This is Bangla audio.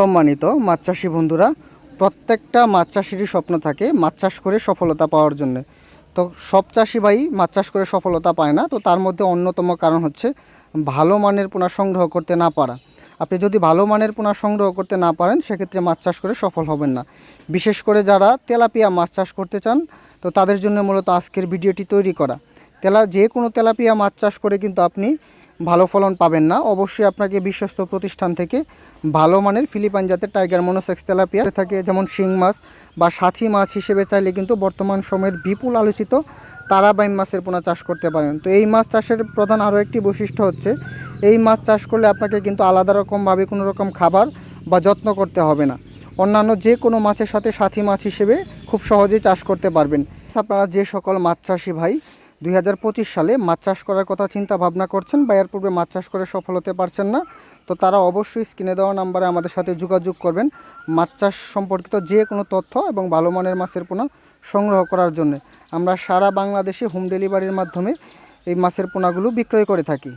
সম্মানিত মাছ চাষি বন্ধুরা, প্রত্যেকটা মাছ চাষিরই স্বপ্ন থাকে মাছ চাষ করে সফলতা পাওয়ার জন্য। তো সব চাষি ভাই মাছ চাষ করে সফলতা পায় না, তো তার মধ্যে অন্যতম কারণ হচ্ছে ভালো মানের পোনা সংগ্রহ করতে না পারা। আপনি যদি ভালো মানের পোনা সংগ্রহ করতে না পারেন, সেক্ষেত্রে মাছ চাষ করে সফল হবেন না। বিশেষ করে যারা তেলাপিয়া মাছ চাষ করতে চান, তো তাদের জন্য মূলত আজকের ভিডিওটি তৈরি করা। তেলা, যে কোনো তেলাপিয়া মাছ চাষ করে কিন্তু আপনি ভালো ফলন পাবেন না। অবশ্যই আপনাকে বিশ্বস্ত প্রতিষ্ঠান থেকে ভালো মানের ফিলিপাইন জাতের টাইগার মনোসেক্স তেলাপিয়া থাকে, যেমন শিং মাছ বা সাথী মাছ হিসেবে চাইলে কিন্তু বর্তমান সময়ের বিপুল আলোচিত তারাবাইন মাছের পোনা চাষ করতে পারেন। তো এই মাছ চাষের প্রধান আরও একটি বৈশিষ্ট্য হচ্ছে, এই মাছ চাষ করলে আপনাকে কিন্তু আলাদা রকমভাবে কোনো রকম খাবার বা যত্ন করতে হবে না। অন্যান্য যে কোনো মাছের সাথে সাথী মাছ হিসেবে খুব সহজেই চাষ করতে পারবেন। আপনারা যে সকল মাছ চাষি ভাই দুই হাজার পঁচিশ সালে মাছ চাষ করার কথা চিন্তা ভাবনা করছেন, বা এর পূর্বে মাছ চাষ করে সফল হতে পারছেন না। তো তারা অবশ্যই স্ক্রিনে দেওয়া নাম্বারে আমাদের সাথে যোগাযোগ করবেন মাছ চাষ সম্পর্কিত যে কোনো তথ্য এবং ভালো মানের মাছের পোনা সংগ্রহ করার জন্য। আমরা সারা বাংলাদেশে হোম ডেলিভারির মাধ্যমে এই মাছের পোনাগুলো বিক্রয় করে থাকি।